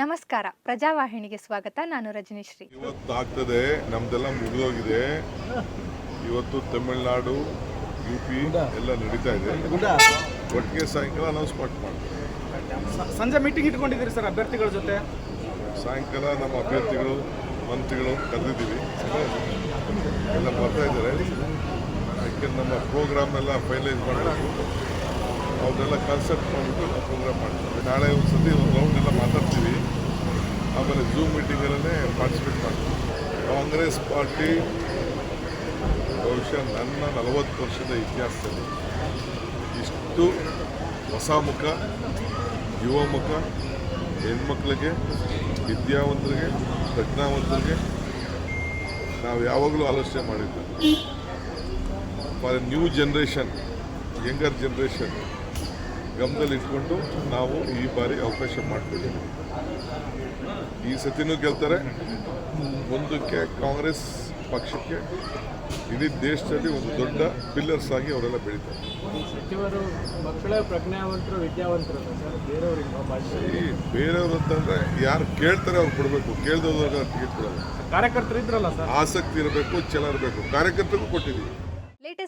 ನಮಸ್ಕಾರ. ಪ್ರಜಾವಾಹಿನಿಗೆ ಸ್ವಾಗತ. ನಾನು ರಜನೀಶ್ರೀ. ಇವತ್ತು ಆಗ್ತದೆ. ನಮ್ದೆಲ್ಲ ಮುಗಿದೋಗಿದೆ. ಇವತ್ತು ತಮಿಳುನಾಡು ಯು ಪಿ ಎಲ್ಲ ನಡೀತಾ ಇದೆ. ಒಟ್ಟಿಗೆ ಸಾಯಂಕಾಲ ಅನೌನ್ಸ್ಮೆಂಟ್ ಮಾಡ್ತೀವಿ. ಸಂಜೆ ಮೀಟಿಂಗ್ ಇಟ್ಕೊಂಡಿದ್ದೀರಿ ಸರ್ ಅಭ್ಯರ್ಥಿಗಳ ಜೊತೆ? ಸಾಯಂಕಾಲ ನಮ್ಮ ಅಭ್ಯರ್ಥಿಗಳು ಮಂತ್ರಿಗಳು ಕರೆದಿದ್ದೀವಿ. ಎಲ್ಲ ಬರ್ತಾ ಇದ್ದಾರೆ. ಅದಕ್ಕೆ ನಮ್ಮ ಪ್ರೋಗ್ರಾಮ್ ಎಲ್ಲ ಫೈನಲೈಸ್ ಮಾಡಬೇಕು. ಅವನ್ನೆಲ್ಲ ಕಾನ್ಸೆಪ್ಟ್ ಮಾಡಿಬಿಟ್ಟು ನಾವು ಪ್ರೋಗ್ರಾಮ್ ಮಾಡ್ತೀವಿ. ನಾಳೆ ಒಂದು ಸತಿ ಒಂದು ರೌಂಡ್ ಎಲ್ಲ ಮಾತಾಡ್ತೀವಿ. ಝೂಮ್ ಪಾರ್ಟಿಸಿಪೇಟ್ ಮಾಡ್ತೀವಿ ಕಾಂಗ್ರೆಸ್ ಪಾರ್ಟಿ ಬಹುಶಃ ನನ್ನ ನಲವತ್ತು ವರ್ಷದ ಇತಿಹಾಸದಲ್ಲಿ ಇಷ್ಟು ಹೊಸ ಮುಖ, ಯುವ ಮುಖ, ಹೆಣ್ಮಕ್ಳಿಗೆ, ವಿದ್ಯಾವಂತರಿಗೆ, ಪ್ರಜ್ಞಾವಂತರಿಗೆ ನಾವು ಯಾವಾಗಲೂ ಆಲೋಚನೆ ಮಾಡಿದ್ದು. For new generation younger generation ಗಮನದಲ್ಲಿ ಇಟ್ಕೊಂಡು ನಾವು ಈ ಬಾರಿ ಅವಕಾಶ ಮಾಡಿಕೊಂಡಿದ್ದೀವಿ ಈ ಸತಿನೂ ಗೆಲ್ತಾರೆ. ಮುಂದಕ್ಕೆ ಕಾಂಗ್ರೆಸ್ ಪಕ್ಷಕ್ಕೆ ಇಡೀ ದೇಶದಲ್ಲಿ ಒಂದು ದೊಡ್ಡ ಪಿಲ್ಲರ್ಸ್ ಆಗಿ ಅವರೆಲ್ಲ ಬೆಳೀತಾರೆ. ಸಚಿವರು ಮಕ್ಕಳ ಪ್ರಜ್ಞಾವಂತರು ವಿದ್ಯಾವಂತರು ಈ ಬೇರೆಯವ್ರು ಅಂತಂದ್ರೆ ಯಾರು ಕೇಳ್ತಾರೆ ಅವ್ರು ಕೊಡಬೇಕು. ಕೇಳ್ದವ್ರಿಗೆ ಟಿಕೆಟ್ ಕೊಡೋದು ಕಾರ್ಯಕರ್ತರು ಇದ್ರಲ್ಲ ಆಸಕ್ತಿ ಇರಬೇಕು ಛಲ ಇರಬೇಕು. ಕಾರ್ಯಕರ್ತರಿಗೂ ಕೊಟ್ಟಿದ್ದೀವಿ.